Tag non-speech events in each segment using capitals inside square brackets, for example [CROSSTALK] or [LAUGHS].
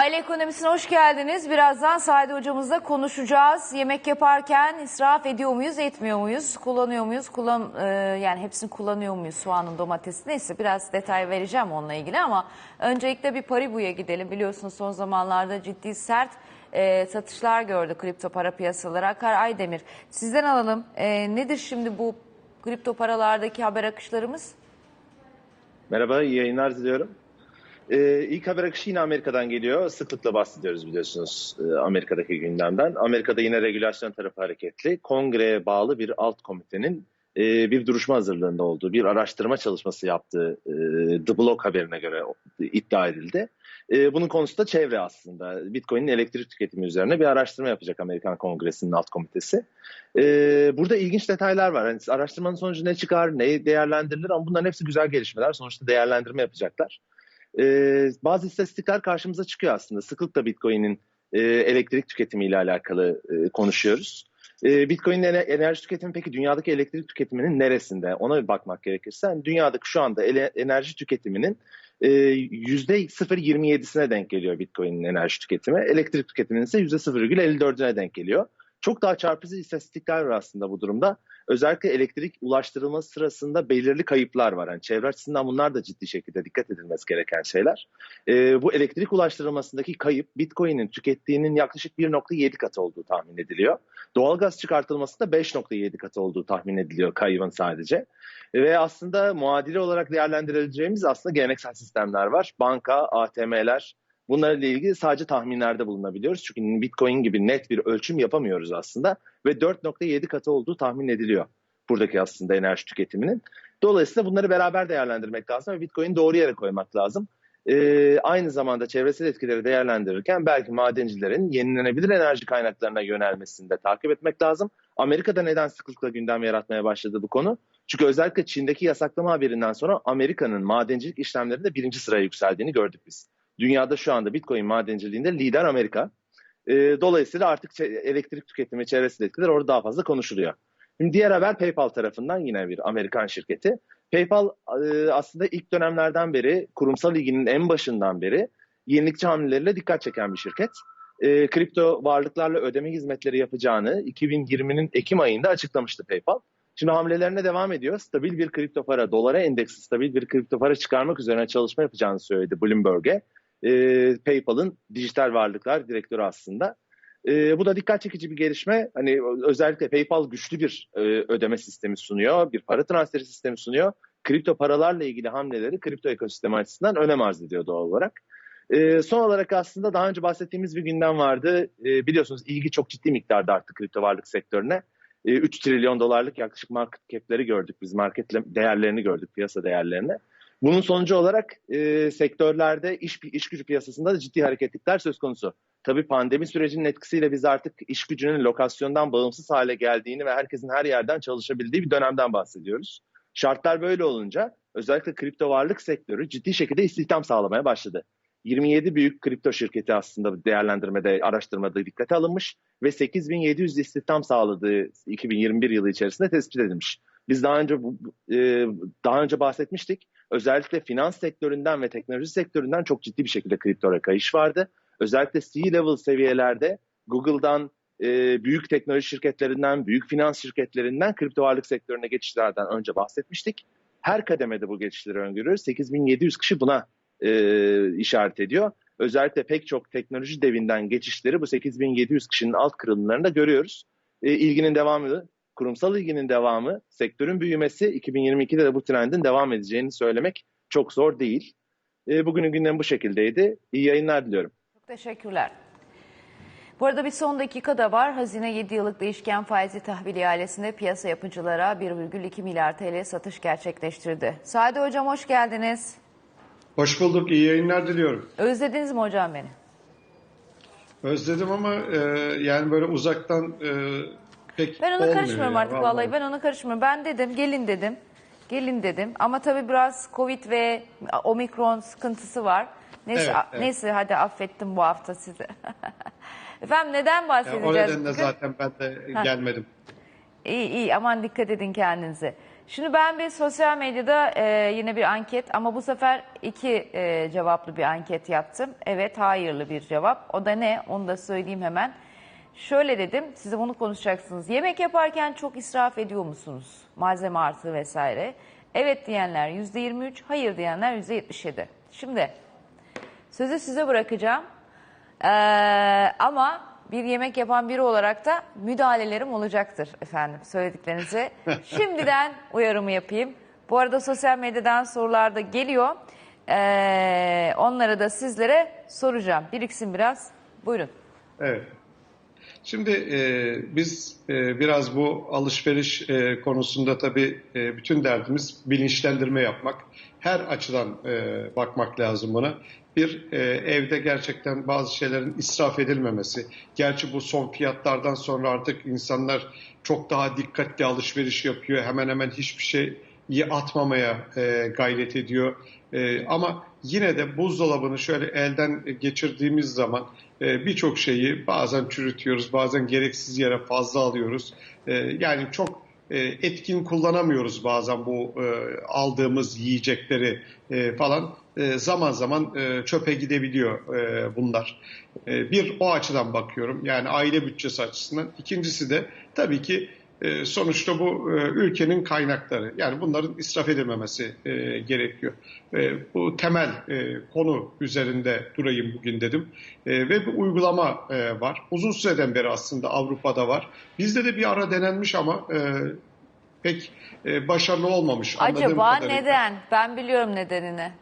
Aile ekonomisine hoş geldiniz. Birazdan Sade hocamızla konuşacağız. Yemek yaparken israf ediyor muyuz, etmiyor muyuz? Kullanıyor muyuz? Kullan e, yani hepsini kullanıyor muyuz? Soğanın, domatesi neyse biraz detay vereceğim onunla ilgili ama öncelikle bir Paribu'ya gidelim. Biliyorsunuz son zamanlarda ciddi sert e, satışlar gördü kripto para piyasaları. Akar Aydemir sizden alalım. E, nedir şimdi bu kripto paralardaki haber akışlarımız? Merhaba, iyi yayınlar diliyorum. Ee, ilk haber akışı yine Amerika'dan geliyor. Sıklıkla bahsediyoruz biliyorsunuz e, Amerika'daki gündemden. Amerika'da yine regülasyon tarafı hareketli. Kongreye bağlı bir alt komitenin e, bir duruşma hazırlığında olduğu, bir araştırma çalışması yaptığı e, The Block haberine göre iddia edildi. E, bunun konusu da çevre aslında. Bitcoin'in elektrik tüketimi üzerine bir araştırma yapacak Amerikan Kongresi'nin alt komitesi. E, burada ilginç detaylar var. Yani araştırmanın sonucu ne çıkar, ne değerlendirilir ama bunların hepsi güzel gelişmeler. Sonuçta değerlendirme yapacaklar. Ee, bazı istatistikler karşımıza çıkıyor aslında. Sıklıkla Bitcoin'in e, elektrik tüketimiyle alakalı e, konuşuyoruz. E, Bitcoin'in enerji tüketimi peki dünyadaki elektrik tüketiminin neresinde? Ona bir bakmak gerekirse yani dünyadaki şu anda enerji tüketiminin %0.27'sine denk geliyor Bitcoin'in enerji tüketimi. Elektrik tüketiminin ise %0.54'üne denk geliyor. Çok daha çarpıcı istatistikler var aslında bu durumda. Özellikle elektrik ulaştırılması sırasında belirli kayıplar var. Yani çevre açısından bunlar da ciddi şekilde dikkat edilmesi gereken şeyler. Ee, bu elektrik ulaştırılmasındaki kayıp Bitcoin'in tükettiğinin yaklaşık 1.7 katı olduğu tahmin ediliyor. Doğalgaz çıkartılması da 5.7 katı olduğu tahmin ediliyor kaybın sadece. Ve aslında muadili olarak değerlendirebileceğimiz aslında geleneksel sistemler var. Banka, ATM'ler, Bunlarla ilgili sadece tahminlerde bulunabiliyoruz. Çünkü Bitcoin gibi net bir ölçüm yapamıyoruz aslında. Ve 4.7 katı olduğu tahmin ediliyor buradaki aslında enerji tüketiminin. Dolayısıyla bunları beraber değerlendirmek lazım ve Bitcoin'i doğru yere koymak lazım. Ee, aynı zamanda çevresel etkileri değerlendirirken belki madencilerin yenilenebilir enerji kaynaklarına yönelmesini de takip etmek lazım. Amerika'da neden sıklıkla gündem yaratmaya başladı bu konu? Çünkü özellikle Çin'deki yasaklama haberinden sonra Amerika'nın madencilik işlemlerinde birinci sıraya yükseldiğini gördük biz. Dünyada şu anda Bitcoin madenciliğinde lider Amerika. E, dolayısıyla artık elektrik tüketimi, çevresel etkiler orada daha fazla konuşuluyor. Şimdi diğer haber PayPal tarafından yine bir Amerikan şirketi. PayPal e, aslında ilk dönemlerden beri kurumsal ilginin en başından beri yenilikçi hamleleriyle dikkat çeken bir şirket. E, kripto varlıklarla ödeme hizmetleri yapacağını 2020'nin Ekim ayında açıklamıştı PayPal. Şimdi hamlelerine devam ediyor. Stabil bir kripto para, dolara endeksi stabil bir kripto para çıkarmak üzerine çalışma yapacağını söyledi Bloomberg'e e, PayPal'ın dijital varlıklar direktörü aslında. E, bu da dikkat çekici bir gelişme. Hani özellikle PayPal güçlü bir e, ödeme sistemi sunuyor, bir para transferi sistemi sunuyor. Kripto paralarla ilgili hamleleri kripto ekosistemi açısından önem arz ediyor doğal olarak. E, son olarak aslında daha önce bahsettiğimiz bir gündem vardı. E, biliyorsunuz ilgi çok ciddi miktarda arttı kripto varlık sektörüne. E, 3 trilyon dolarlık yaklaşık market cap'leri gördük biz. Market değerlerini gördük, piyasa değerlerini. Bunun sonucu olarak e, sektörlerde iş, iş gücü piyasasında da ciddi hareketlikler söz konusu. Tabii pandemi sürecinin etkisiyle biz artık iş gücünün lokasyondan bağımsız hale geldiğini ve herkesin her yerden çalışabildiği bir dönemden bahsediyoruz. Şartlar böyle olunca özellikle kripto varlık sektörü ciddi şekilde istihdam sağlamaya başladı. 27 büyük kripto şirketi aslında değerlendirmede, araştırmada dikkate alınmış ve 8700 istihdam sağladığı 2021 yılı içerisinde tespit edilmiş. Biz daha önce e, daha önce bahsetmiştik. Özellikle finans sektöründen ve teknoloji sektöründen çok ciddi bir şekilde kriptoya kayış vardı. Özellikle C-level seviyelerde Google'dan, e, büyük teknoloji şirketlerinden, büyük finans şirketlerinden kripto varlık sektörüne geçişlerden önce bahsetmiştik. Her kademede bu geçişleri öngörüyoruz. 8700 kişi buna e, işaret ediyor. Özellikle pek çok teknoloji devinden geçişleri bu 8700 kişinin alt kırılımlarında görüyoruz. E, ilginin devamı kurumsal ilginin devamı, sektörün büyümesi 2022'de de bu trendin devam edeceğini söylemek çok zor değil. E, bugünün gündemi bu şekildeydi. İyi yayınlar diliyorum. Çok teşekkürler. Bu arada bir son dakika da var. Hazine 7 yıllık değişken faizli tahvil ihalesinde piyasa yapıcılara 1,2 milyar TL satış gerçekleştirdi. Sade Hocam hoş geldiniz. Hoş bulduk. İyi yayınlar diliyorum. Özlediniz mi hocam beni? Özledim ama e, yani böyle uzaktan e, pek Ben ona olmuyor karışmıyorum ya, artık vallahi. Ben ona karışmıyorum. Ben dedim gelin dedim. Gelin dedim. Ama tabii biraz Covid ve Omikron sıkıntısı var. Neyse, Evet, evet. neyse hadi affettim bu hafta sizi. [LAUGHS] Efendim neden Ya, bahsedeceğiz o nedenle bugün? zaten ben de gelmedim. İyi iyi aman dikkat edin kendinize. Şimdi ben bir sosyal medyada e, yine bir anket ama bu sefer iki e, cevaplı bir anket yaptım. Evet, hayırlı bir cevap. O da ne? Onu da söyleyeyim hemen. Şöyle dedim, size bunu konuşacaksınız. Yemek yaparken çok israf ediyor musunuz? Malzeme artığı vesaire. Evet diyenler %23, hayır diyenler %77. Şimdi sözü size bırakacağım. Ee, ama bir yemek yapan biri olarak da müdahalelerim olacaktır efendim söylediklerinize. [LAUGHS] Şimdiden uyarımı yapayım. Bu arada sosyal medyadan sorular da geliyor. Ee, onları da sizlere soracağım. Biriksin biraz. Buyurun. Evet. Şimdi e, biz e, biraz bu alışveriş e, konusunda tabii e, bütün derdimiz bilinçlendirme yapmak. Her açıdan e, bakmak lazım buna. Bir, e, evde gerçekten bazı şeylerin israf edilmemesi. Gerçi bu son fiyatlardan sonra artık insanlar çok daha dikkatli alışveriş yapıyor. Hemen hemen hiçbir şeyi atmamaya e, gayret ediyor. E, ama yine de buzdolabını şöyle elden geçirdiğimiz zaman e, birçok şeyi bazen çürütüyoruz, bazen gereksiz yere fazla alıyoruz. E, yani çok e, etkin kullanamıyoruz bazen bu aldığımız yiyecekleri falan. Zaman zaman çöpe gidebiliyor bunlar. Bir o açıdan bakıyorum yani aile bütçesi açısından. İkincisi de tabii ki e, sonuçta bu e, ülkenin kaynakları. Yani bunların israf edilmemesi e, gerekiyor. E, bu temel e, konu üzerinde durayım bugün dedim. E, ve bir uygulama e, var. Uzun süreden beri aslında Avrupa'da var. Bizde de bir ara denenmiş ama e, pek e, başarılı olmamış. Acaba kadarıyla. neden? Ben biliyorum nedenini.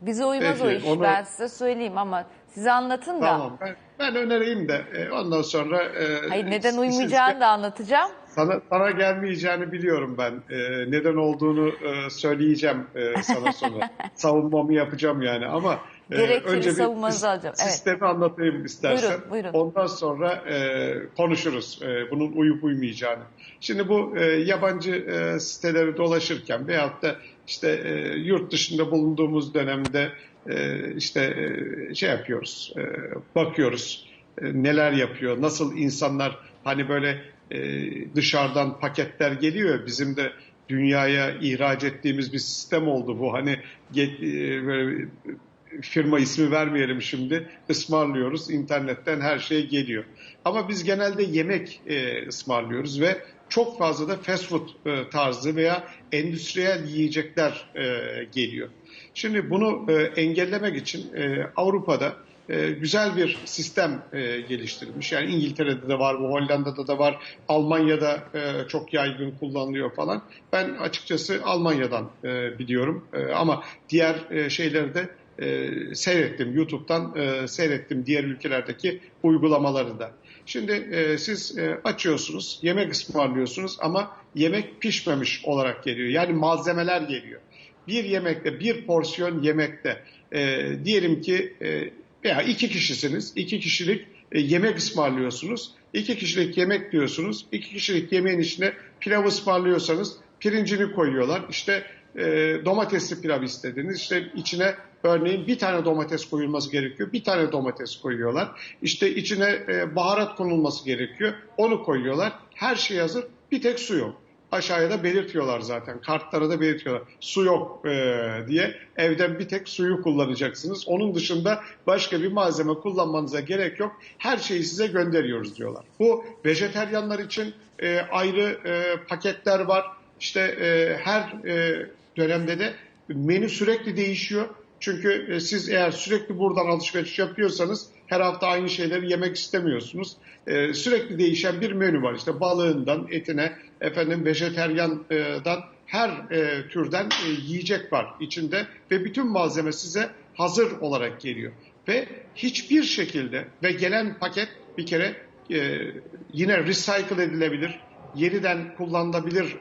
Bize uymaz Peki, o iş. onu- Ben size söyleyeyim ama size anlatın da. Tamam. Ben, ben önereyim de e, ondan sonra... e, Hayır neden siz- uymayacağını da anlatacağım. Sana, sana gelmeyeceğini biliyorum ben. Ee, neden olduğunu e, söyleyeceğim e, sana sonra. [LAUGHS] Savunmamı yapacağım yani ama e, Gerekçeli önce bir alacağım. Evet. sistemi anlatayım istersen. Buyurun, buyurun. Ondan sonra e, konuşuruz e, bunun uyup uymayacağını. Şimdi bu e, yabancı e, siteleri dolaşırken veyahut da işte e, yurt dışında bulunduğumuz dönemde e, işte e, şey yapıyoruz, e, bakıyoruz e, neler yapıyor, nasıl insanlar hani böyle e, dışarıdan paketler geliyor. Bizim de dünyaya ihraç ettiğimiz bir sistem oldu bu. Hani e, böyle firma ismi vermeyelim şimdi ısmarlıyoruz internetten her şey geliyor. Ama biz genelde yemek e, ısmarlıyoruz ve çok fazla da fast food e, tarzı veya endüstriyel yiyecekler e, geliyor. Şimdi bunu engellemek için Avrupa'da e, güzel bir sistem e, geliştirilmiş. Yani İngiltere'de de var, bu Hollanda'da da var, Almanya'da e, çok yaygın kullanılıyor falan. Ben açıkçası Almanya'dan e, biliyorum ama diğer e, şeyleri de seyrettim. YouTube'dan seyrettim diğer ülkelerdeki uygulamaları da. Şimdi siz açıyorsunuz, yemek ısmarlıyorsunuz ama yemek pişmemiş olarak geliyor. Yani malzemeler geliyor. Bir yemekte, bir porsiyon yemekte e, diyelim ki e, veya iki kişisiniz, iki kişilik e, yemek ısmarlıyorsunuz. İki kişilik yemek diyorsunuz. İki kişilik yemeğin içine pilav ısmarlıyorsanız pirincini koyuyorlar. İşte e, domatesli pilav istediniz. İşte içine örneğin bir tane domates koyulması gerekiyor. Bir tane domates koyuyorlar. İşte içine e, baharat konulması gerekiyor. Onu koyuyorlar. Her şey hazır. Bir tek su yok. Aşağıya da belirtiyorlar zaten. Kartlara da belirtiyorlar. Su yok e, diye. Evden bir tek suyu kullanacaksınız. Onun dışında başka bir malzeme kullanmanıza gerek yok. Her şeyi size gönderiyoruz diyorlar. Bu vejeteryanlar için e, ayrı e, paketler var. İşte e, her e, dönemde de menü sürekli değişiyor. Çünkü e, siz eğer sürekli buradan alışveriş yapıyorsanız her hafta aynı şeyleri yemek istemiyorsunuz. E, sürekli değişen bir menü var. İşte balığından etine, efendim vejeteryandan her e, türden e, yiyecek var içinde ve bütün malzeme size hazır olarak geliyor. Ve hiçbir şekilde ve gelen paket bir kere e, yine recycle edilebilir, yeniden kullanılabilir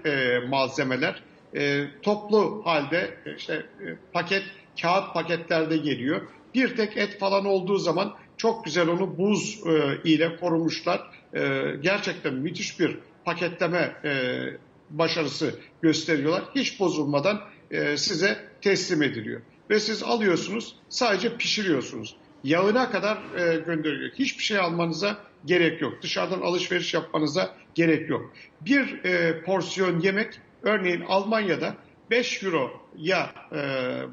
malzemeler. E, toplu halde işte e, paket kağıt paketlerde geliyor. Bir tek et falan olduğu zaman çok güzel onu buz e, ile korumuşlar. E, gerçekten müthiş bir paketleme e, başarısı gösteriyorlar. Hiç bozulmadan e, size teslim ediliyor. Ve siz alıyorsunuz sadece pişiriyorsunuz. Yağına kadar e, gönderiyor. Hiçbir şey almanıza gerek yok. Dışarıdan alışveriş yapmanıza gerek yok. Bir e, porsiyon yemek Örneğin Almanya'da 5 euroya e,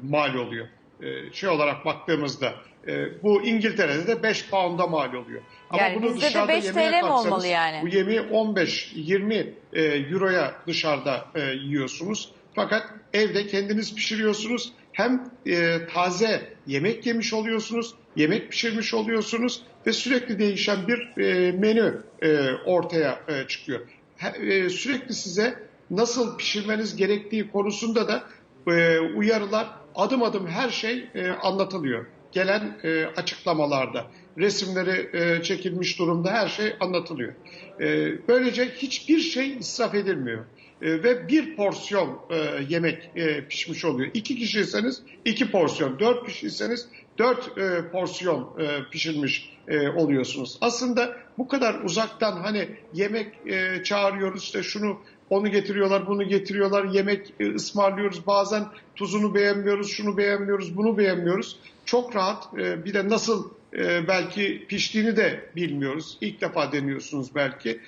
mal oluyor. E, şey olarak baktığımızda e, bu İngiltere'de de 5 pound'a mal oluyor. Yani bizde de dışarıda 5 yemeğe TL mi olmalı yani? Bu yemeği 15-20 e, euroya dışarıda e, yiyorsunuz. Fakat evde kendiniz pişiriyorsunuz. Hem e, taze yemek yemiş oluyorsunuz, yemek pişirmiş oluyorsunuz ve sürekli değişen bir e, menü e, ortaya e, çıkıyor. He- e, sürekli size nasıl pişirmeniz gerektiği konusunda da e, uyarılar, adım adım her şey e, anlatılıyor. Gelen e, açıklamalarda, resimleri e, çekilmiş durumda her şey anlatılıyor. E, böylece hiçbir şey israf edilmiyor. E, ve bir porsiyon e, yemek e, pişmiş oluyor. İki kişiyseniz iki porsiyon, dört kişiyseniz dört e, porsiyon e, pişirmiş e, oluyorsunuz. Aslında bu kadar uzaktan hani yemek e, çağırıyoruz işte şunu onu getiriyorlar, bunu getiriyorlar, yemek e, ısmarlıyoruz. Bazen tuzunu beğenmiyoruz, şunu beğenmiyoruz, bunu beğenmiyoruz. Çok rahat e, bir de nasıl e, belki piştiğini de bilmiyoruz. İlk defa deniyorsunuz belki.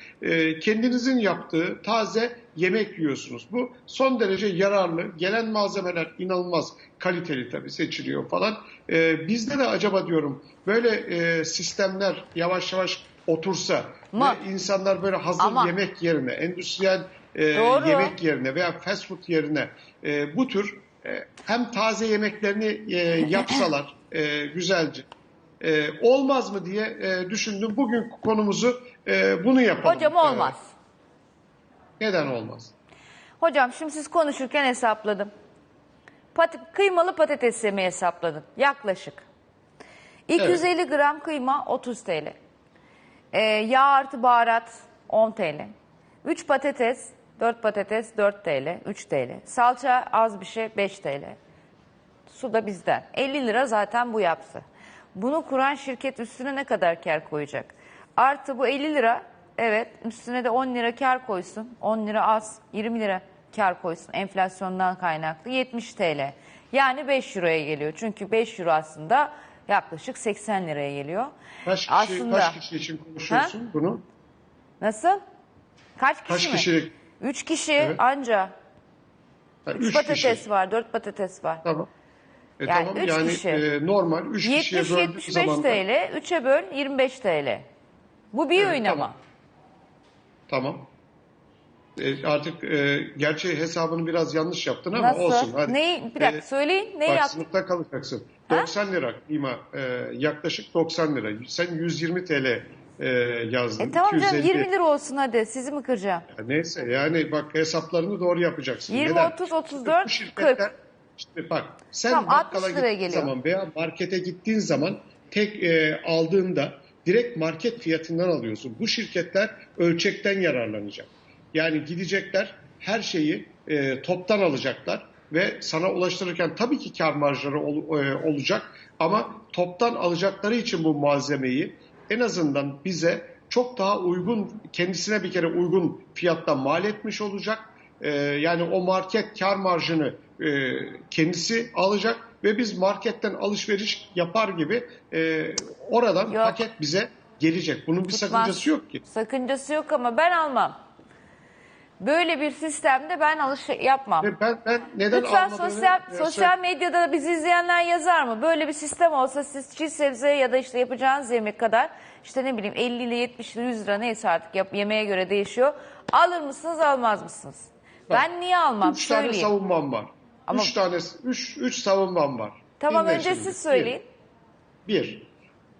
Kendinizin yaptığı taze yemek yiyorsunuz. Bu son derece yararlı. Gelen malzemeler inanılmaz kaliteli tabii seçiliyor falan. Bizde de acaba diyorum böyle sistemler yavaş yavaş otursa Ama- ve insanlar böyle hazır Ama- yemek yerine, endüstriyel e, Doğru. yemek yerine veya fast food yerine e, bu tür e, hem taze yemeklerini e, yapsalar e, güzelce e, olmaz mı diye e, düşündüm. Bugün konumuzu e, bunu yapalım. Hocam olmaz. E, neden olmaz? Hocam şimdi siz konuşurken hesapladım. Pat- kıymalı patates yemeği hesapladım. Yaklaşık. 250 gram kıyma 30 TL. Ee, yağ artı baharat 10 TL. 3 patates, 4 patates 4 TL, 3 TL. Salça az bir şey 5 TL. Su da bizden. 50 lira zaten bu yaptı. Bunu kuran şirket üstüne ne kadar kar koyacak? Artı bu 50 lira evet üstüne de 10 lira kar koysun. 10 lira az 20 lira kar koysun enflasyondan kaynaklı 70 TL. Yani 5 euroya geliyor. Çünkü 5 euro aslında yaklaşık 80 liraya geliyor. Kaç kişi, aslında kaç kişi için konuşuyorsun bunu? nasıl? Kaç kişi Kaç mi? kişilik? 3 kişi Evet. anca. 3 üç patates kişi. var, 4 patates var. Tamam. E, Yani tamam üç yani kişi. e, normal 3 kişiye böldüğü 70-75 zaman da- TL, 3'e böl 25 TL. Bu bir Evet, öğün tamam. ama. Tamam. E, artık e, gerçi hesabını biraz yanlış yaptın ama Nasıl? olsun. Hadi. Neyi, bir dakika E, söyleyin. Neyi Bak yaptın? sınıfta kalacaksın. 90 lira kıyma e, yaklaşık 90 lira. Sen 120 TL e, yazdın. E tamam canım 250. 20 lira olsun hadi. Sizi mi kıracağım? Ya Neyse yani bak hesaplarını doğru yapacaksın. 20, Neden? 30, 34, Bu şirketler- 40. İşte bak sen Tamam, bakkala 60 liraya gittiğin geliyor. zaman veya markete gittiğin zaman tek e, aldığında direkt market fiyatından alıyorsun. Bu şirketler ölçekten yararlanacak. Yani gidecekler her şeyi e, toptan alacaklar ve sana ulaştırırken tabii ki kar marjları ol- e, olacak ama toptan alacakları için bu malzemeyi en azından bize çok daha uygun kendisine bir kere uygun fiyatta mal etmiş olacak. Ee, yani o market kar marjını e, kendisi alacak ve biz marketten alışveriş yapar gibi e, oradan Yok. paket bize gelecek. Bunun bir Tutmaz. sakıncası yok ki. Sakıncası yok ama ben almam. Böyle bir sistemde ben alış yapmam. Ben, ben neden Lütfen almadığını sosyal sosyal medyada bizi izleyenler yazar mı? Böyle bir sistem olsa siz çiğ sebze ya da işte yapacağınız yemek kadar işte ne bileyim 50 ile 70 ile 100 lira neyse artık yap, yemeğe göre değişiyor. Alır mısınız almaz mısınız? ben niye almam? Üç tane Söyleyeyim. savunmam var. Ama- Üç tane, üç, üç savunmam var. Tamam Dinle önce şimdi. siz söyleyin. Bir, bir,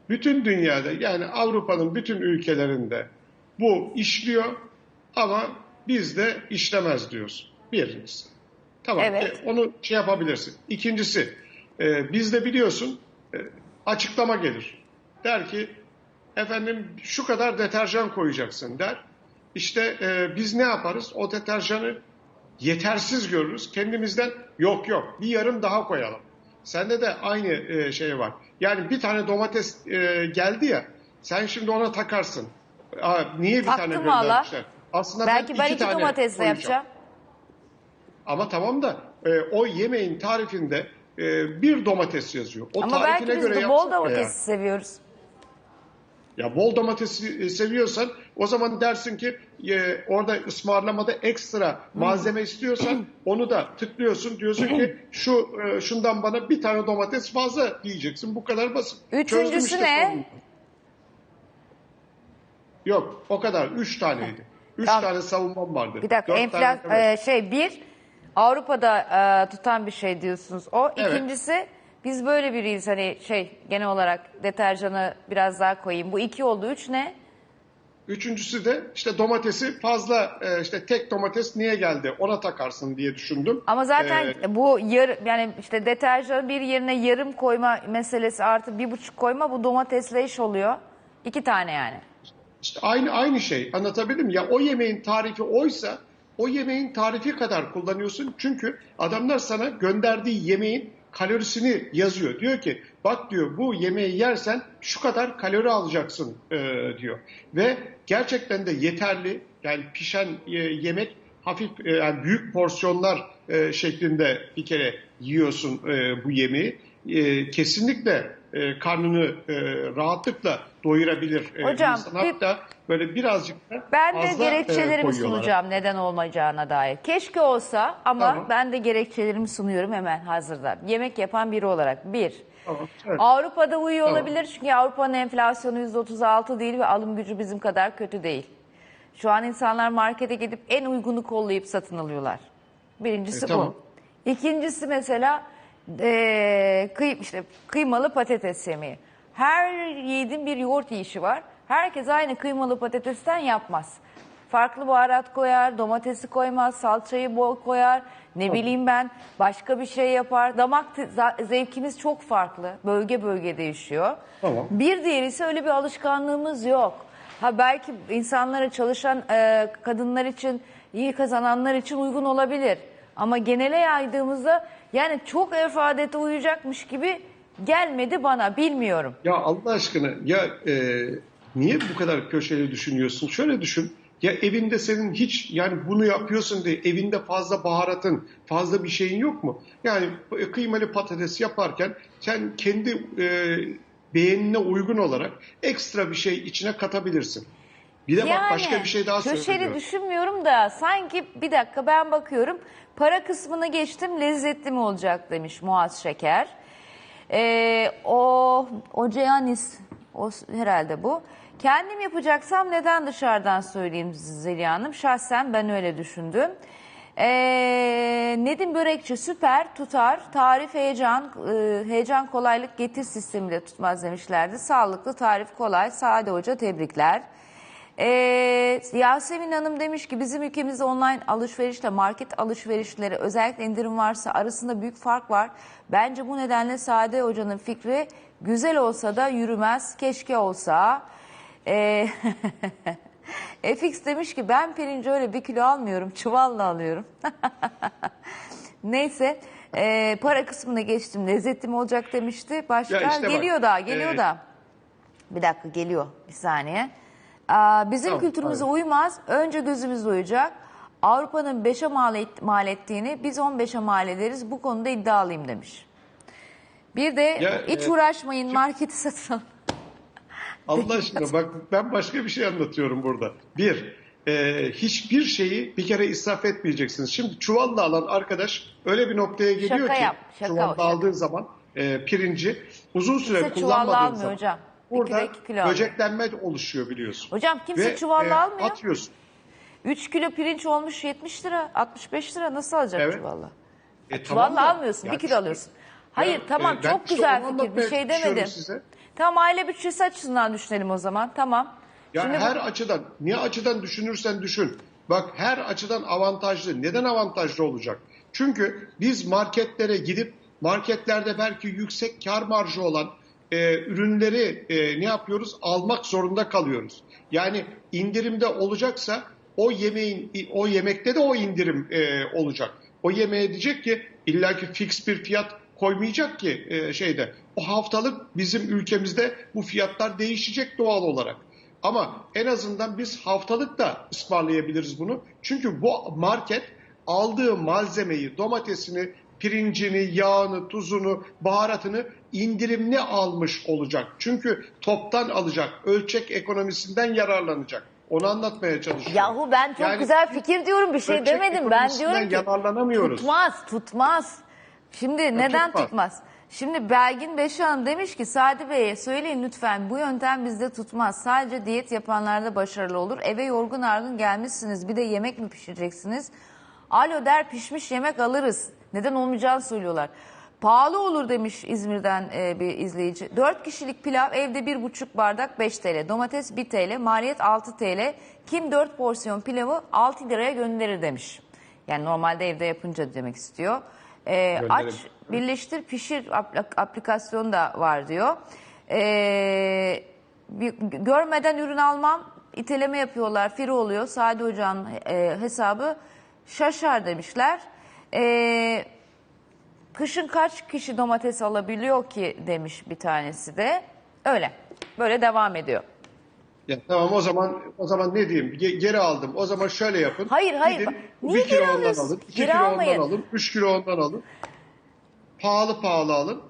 bütün dünyada yani Avrupa'nın bütün ülkelerinde bu işliyor ama bizde işlemez diyorsun. Birincisi. Tamam Evet. e, onu şey yapabilirsin. İkincisi e, bizde biliyorsun e, açıklama gelir. Der ki efendim şu kadar deterjan koyacaksın der. İşte e, biz ne yaparız? O deterjanı yetersiz görürüz. Kendimizden yok yok bir yarım daha koyalım. Sende de aynı e, şey var. Yani bir tane domates e, geldi ya sen şimdi ona takarsın. Aa, niye bir Taktım tane göndermişler? Aslında Belki ben iki iki domatesle koyacağım. yapacağım. Ama tamam da e, o yemeğin tarifinde e, bir domates yazıyor. O Ama tarifine belki biz göre de bol domatesi ya. seviyoruz. Ya bol domatesi seviyorsan o zaman dersin ki e, orada ısmarlamada ekstra malzeme istiyorsan [CLEARS THROAT] onu da tıklıyorsun. Diyorsun ki [CLEARS THROAT] şu e, şundan bana bir tane domates fazla diyeceksin. Bu kadar basit. Üçüncüsü işte ne? sorunu. Yok o kadar. Üç taneydi. Üç Tamam. tane savunmam vardı. Bir dakika Dört enflasyon tane demedim. şey bir Avrupa'da e, tutan bir şey diyorsunuz. O Evet. ikincisi biz böyle biriyiz hani şey genel olarak deterjanı biraz daha koyayım. Bu iki oldu. Üç ne? Üçüncüsü de işte domatesi fazla e, işte tek domates niye geldi ona takarsın diye düşündüm. Ama zaten Ee, bu yar, yani işte deterjanı bir yerine yarım koyma meselesi artı bir buçuk koyma bu domatesle iş oluyor. İki tane yani. İşte aynı aynı şey anlatabildim ya o yemeğin tarifi oysa o yemeğin tarifi kadar kullanıyorsun çünkü adamlar sana gönderdiği yemeğin kalorisini yazıyor. Diyor ki bak diyor bu yemeği yersen şu kadar kalori alacaksın e, diyor. Ve gerçekten de yeterli yani pişen e, yemek hafif e, yani büyük porsiyonlar e, şeklinde bir kere yiyorsun e, bu yemeği. E, kesinlikle e, karnını e, rahatlıkla doyurabilir e, Hocam, insan. Hatta böyle birazcık da Ben de fazla, e, gerekçelerimi koyuyorlar. sunacağım neden olmayacağına dair. Keşke olsa ama Tamam. ben de gerekçelerimi sunuyorum hemen hazırda. Yemek yapan biri olarak. Bir, Tamam, evet. Avrupa'da uyuyor Tamam. olabilir çünkü Avrupa'nın enflasyonu %36 değil ve alım gücü bizim kadar kötü değil. Şu an insanlar markete gidip en uygunu kollayıp satın alıyorlar. Birincisi E, tamam. bu. İkincisi mesela eee kıy, işte kıymalı patates yemeği. Her yiğidin bir yoğurt yiyişi var. Herkes aynı kıymalı patatesten yapmaz. Farklı baharat koyar, domatesi koymaz, salçayı bol koyar. Ne bileyim ben başka bir şey yapar. Damak zevkimiz çok farklı. Bölge bölge değişiyor. Tamam. Bir diğeri ise öyle bir alışkanlığımız yok. Ha belki insanlara çalışan e, kadınlar için, iyi kazananlar için uygun olabilir. Ama genele yaydığımızda yani çok örf adete uyacakmış gibi gelmedi bana bilmiyorum. Ya Allah aşkına ya e, niye bu kadar köşeli düşünüyorsun? Şöyle düşün. Ya evinde senin hiç yani bunu yapıyorsun diye evinde fazla baharatın, fazla bir şeyin yok mu? Yani kıymalı patates yaparken sen kendi e, beğenine uygun olarak ekstra bir şey içine katabilirsin. Bir de bak başka bir şey daha köşeli düşünmüyorum da sanki bir dakika ben bakıyorum para kısmını geçtim lezzetli mi olacak demiş Muaz Şeker. Ee, o Oceanis o herhalde bu. Kendim yapacaksam neden dışarıdan söyleyeyim Zeliha Hanım? Şahsen ben öyle düşündüm. Ee, Nedim Börekçi süper tutar. Tarif heyecan, e, heyecan kolaylık getir sistemiyle tutmaz demişlerdi. Sağlıklı tarif kolay. Sade Hoca tebrikler. Ee, Yasemin Hanım demiş ki bizim ülkemizde online alışverişle market alışverişleri özellikle indirim varsa arasında büyük fark var. Bence bu nedenle Sade Hoca'nın fikri güzel olsa da yürümez. Keşke olsa. Ee, [LAUGHS] FX demiş ki ben pirinci öyle bir kilo almıyorum çuvalla alıyorum. [LAUGHS] Neyse ee, para kısmına geçtim lezzetli mi olacak demişti. Başka Ya işte bak, geliyor da geliyor ee, da. Bir dakika geliyor bir saniye. Aa, bizim Tamam, kültürümüze uymaz. Önce gözümüz uyacak. Avrupa'nın 5'e mal, et- mal ettiğini biz 15'e mal ederiz. Bu konuda iddialıyım demiş. Bir de Ya, hiç e, uğraşmayın marketi satın alın. [LAUGHS] Allah aşkına bak ben başka bir şey anlatıyorum burada. Bir, e, hiçbir şeyi bir kere israf etmeyeceksiniz. Şimdi çuvalla alan arkadaş öyle bir noktaya geliyor Şaka ki yap, şaka çuvalla şaka. aldığı zaman e, pirinci uzun süre Kimse çuvalla kullanmadığın almıyor zaman hocam. Burada kilo, kilo alıyor. böceklenme oluşuyor biliyorsun. Hocam kimse Ve, çuvalla e, almıyor. Atıyorsun. 3 kilo pirinç olmuş 70 lira, 65 lira nasıl alacak Evet. çuvalla? E, Çuvalla tamam da- almıyorsun, Ya bir kilo işte- alıyorsun. Hayır Ya, tamam e, çok işte güzel fikir bir şey demedim. size. Tamam aile bütçesi açısından düşünelim o zaman tamam. Ya Şimdi bu- her açıdan, ne açıdan düşünürsen düşün. Bak her açıdan avantajlı. Neden avantajlı olacak? Çünkü biz marketlere gidip marketlerde belki yüksek kar marjı olan e, ürünleri e, ne yapıyoruz? Almak zorunda kalıyoruz. Yani indirimde olacaksa o yemeğin o yemekte de o indirim e, olacak. O yemeğe diyecek ki illaki fix bir fiyat koymayacak ki e, şeyde. O haftalık bizim ülkemizde bu fiyatlar değişecek doğal olarak. Ama en azından biz haftalık da ısmarlayabiliriz bunu. Çünkü bu market aldığı malzemeyi, domatesini, pirincini, yağını, tuzunu, baharatını indirimli almış olacak. Çünkü toptan alacak, ölçek ekonomisinden yararlanacak. Onu anlatmaya çalışıyorum. Yahu ben çok Yani güzel fikir diyorum bir şey ölçek demedim. Ben ekonomisinden diyorum ki yararlanamıyoruz. tutmaz tutmaz. Şimdi neden tutmaz. tutmaz? Şimdi Belgin Beşi Hanım demiş ki Sadi Bey'e söyleyin lütfen bu yöntem bizde tutmaz. Sadece diyet yapanlarda başarılı olur. Eve yorgun argın gelmişsiniz bir de yemek mi pişireceksiniz? Alo der pişmiş yemek alırız. Neden olmayacağını söylüyorlar. Pahalı olur demiş İzmir'den e, bir izleyici. 4 kişilik pilav evde 1,5 bardak 5 TL. Domates 1 TL. Maliyet 6 TL. Kim 4 porsiyon pilavı 6 liraya gönderir demiş. Yani normalde evde yapınca demek istiyor. E, aç, birleştir, pişir apl- aplikasyonu da var diyor. E, bir, görmeden ürün almam. iteleme yapıyorlar. Firi oluyor. Sade Hoca'nın e, hesabı şaşar demişler. Eee Kışın kaç kişi domates alabiliyor ki demiş bir tanesi de. Öyle. Böyle devam ediyor. Ya tamam o zaman o zaman ne diyeyim? Ge- geri aldım. O zaman şöyle yapın. Hayır, hayır. Gidin, Niye bir kilo geri ondan alıyorsun? alın, iki Geri kilo almayın. ondan alın, üç kilo ondan alın. Pahalı pahalı alın.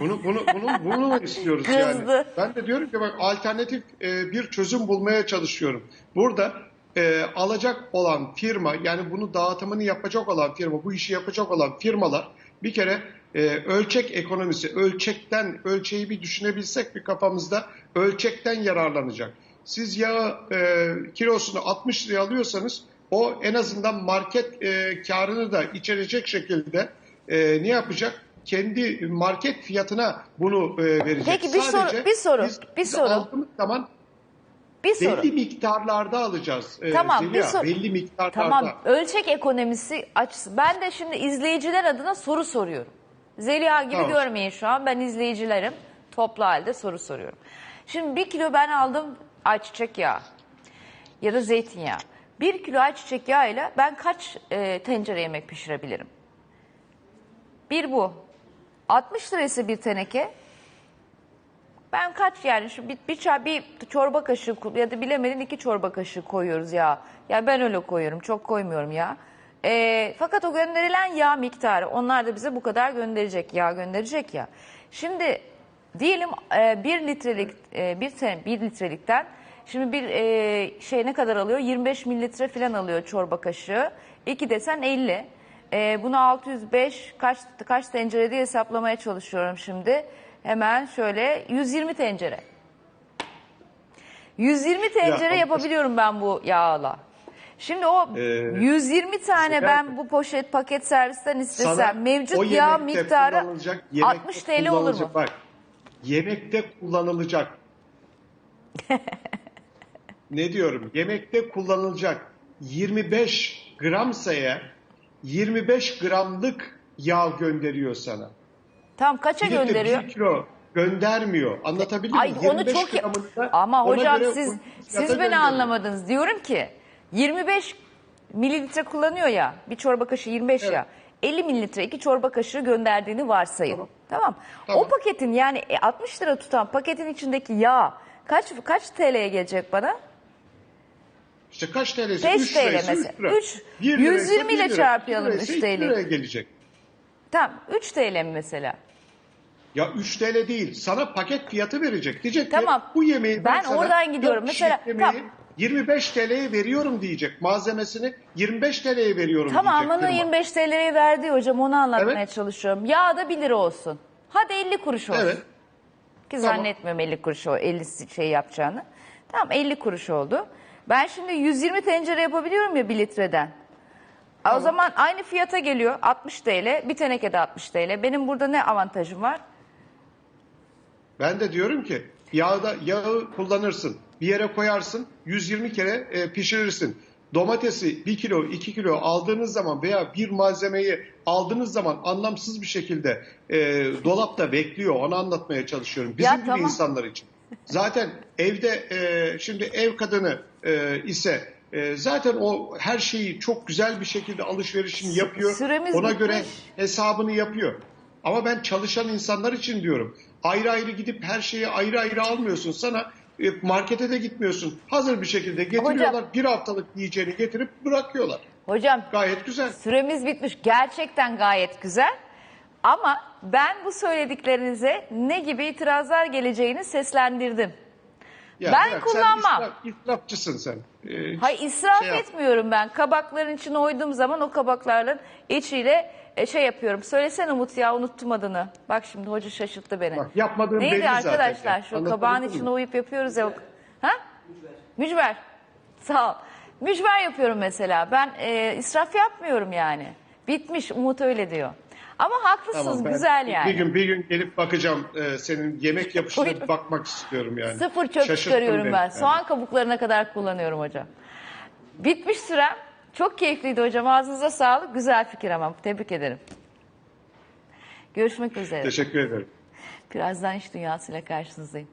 Bunu bunu bunu bunu mu istiyoruz [LAUGHS] Kızdı. yani? Ben de diyorum ki bak alternatif e, bir çözüm bulmaya çalışıyorum. Burada e, alacak olan firma yani bunu dağıtımını yapacak olan firma, bu işi yapacak olan firmalar bir kere e, ölçek ekonomisi, ölçekten ölçeği bir düşünebilsek bir kafamızda ölçekten yararlanacak. Siz yağı e, kilosunu 60 liraya alıyorsanız o en azından market e, karını da içerecek şekilde e, ne yapacak? Kendi market fiyatına bunu e, verecek. Peki, bir soru- bir soru, biz- bir soru. aldığımız zaman Bir soru. belli miktarlarda alacağız. e, Tamam, bir Zeliha, soru. Belli miktarlarda. Tamam ölçek ekonomisi açısı. Ben de şimdi izleyiciler adına soru soruyorum. Zeliha gibi Tamam. görmeyin şu an. Ben izleyicilerim. Toplu halde soru soruyorum. Şimdi bir kilo ben aldım ayçiçek yağı ya da zeytinyağı. Bir kilo ayçiçek yağıyla ben kaç e, tencere yemek pişirebilirim? Bir bu. 60 lirası bir teneke. Ben kaç yani şu bir, bir, çay- bir çorba kaşığı ya da bilemedin iki çorba kaşığı koyuyoruz ya. Ya ben öyle koyuyorum çok koymuyorum ya. Ee, fakat o gönderilen yağ miktarı onlar da bize bu kadar gönderecek yağ gönderecek ya. Şimdi diyelim e, bir litrelik e, bir, bir litrelikten şimdi bir e, şey ne kadar alıyor 25 mililitre falan alıyor çorba kaşığı. İki desen 50. E, bunu 605 kaç kaç tencere diye hesaplamaya çalışıyorum şimdi. Hemen şöyle 120 tencere. 120 tencere ama- yapabiliyorum ben bu yağla. Şimdi o Ee, 120 tane ben bu poşet paket servisten istesem mevcut yağ yemekte miktarı kullanılacak, yemekte 60 TL olur mu? kullanılacak- Bak, yemekte kullanılacak. [LAUGHS] ne diyorum? Yemekte kullanılacak 25 gramsa eğer 25 gramlık yağ gönderiyor sana. Tam kaça de gönderiyor? bir kilo göndermiyor. Anlatabildim Ay mi? onu 25 çok Ama ona hocam göre siz fiyata siz beni gönderiyor. anlamadınız. Diyorum ki 25 mililitre kullanıyor ya. Bir çorba kaşığı 25 Evet. ya. 50 mililitre iki çorba kaşığı gönderdiğini varsayın. Tamam. Tamam. O paketin yani e, 60 lira tutan paketin içindeki yağ kaç kaç TL'ye gelecek bana? İşte kaç TL'si? 5 3 TL liraysa mesela. 3 lira. Üç- 1 liraysa 120 ile 1 lira, çarpıyalım 2 üç liraysa 2 TL'yi. liraya gelecek. Tamam 3 TL mi mesela? Ya 3 TL değil. Sana paket fiyatı verecek. Diyecek Tamam. ki bu yemeği Ben sana oradan gidiyorum. Mesela- yemeği tamam. 25 TL'ye veriyorum diyecek. Malzemesini 25 TL'ye veriyorum Tamam diyecek firma. 25 TL'yi verdi hocam onu anlatmaya Evet. çalışıyorum. Yağ da 1 lira olsun. Hadi 50 kuruş olsun. Evet. Ki Tamam. zannetmiyorum 50 kuruş o 50 şey yapacağını. Tamam 50 kuruş oldu. Ben şimdi 120 tencere yapabiliyorum ya 1 litreden. O zaman aynı fiyata geliyor 60 TL. Bir teneke de 60 TL. Benim burada ne avantajım var? Ben de diyorum ki yağda yağı kullanırsın. Bir yere koyarsın. 120 kere e, pişirirsin. Domatesi 1 kilo 2 kilo aldığınız zaman veya bir malzemeyi aldığınız zaman anlamsız bir şekilde e, dolapta bekliyor. Onu anlatmaya çalışıyorum. Bizim Ya gibi tamam. insanlar için. Zaten evde e, şimdi ev kadını e, ise e, zaten o her şeyi çok güzel bir şekilde alışverişini yapıyor. süremiz Ona bitmiş. göre hesabını yapıyor. Ama ben çalışan insanlar için diyorum. Ayrı ayrı gidip her şeyi ayrı ayrı almıyorsun. Sana e, markete de gitmiyorsun. Hazır bir şekilde getiriyorlar. Bir haftalık yiyeceğini getirip bırakıyorlar. Hocam Gayet güzel. Süremiz bitmiş. Gerçekten gayet güzel. Ama ben bu söylediklerinize ne gibi itirazlar geleceğini seslendirdim. Ya Ben bırak, kullanmam. Sen israf, israfçısın sen. Ee, Hayır israf şey yap- etmiyorum ben. Kabakların içine oyduğum zaman o kabakların içiyle e, şey yapıyorum. Söylesene Umut ya unuttum adını. Bak şimdi hoca şaşırttı beni. Bak, yapmadığın Neydi belli zaten. arkadaşlar şu Anlatabildim kabağın içine oyup yapıyoruz ya. Ha? Mücver. Sağ ol. Mücver yapıyorum mesela. Ben e, israf yapmıyorum yani. Bitmiş Umut öyle diyor. Ama haklısınız Tamam, ben güzel yani. Bir gün bir gün gelip bakacağım e, senin yemek yapışına bakmak istiyorum yani. Sıfır çöp Şaşırttın çıkarıyorum ben. yani. Soğan kabuklarına kadar kullanıyorum hocam. Bitmiş sürem. Çok keyifliydi hocam. Ağzınıza sağlık. Güzel fikir ama. Tebrik ederim. Görüşmek üzere. Teşekkür ederim. Birazdan iş dünyasıyla karşınızdayım.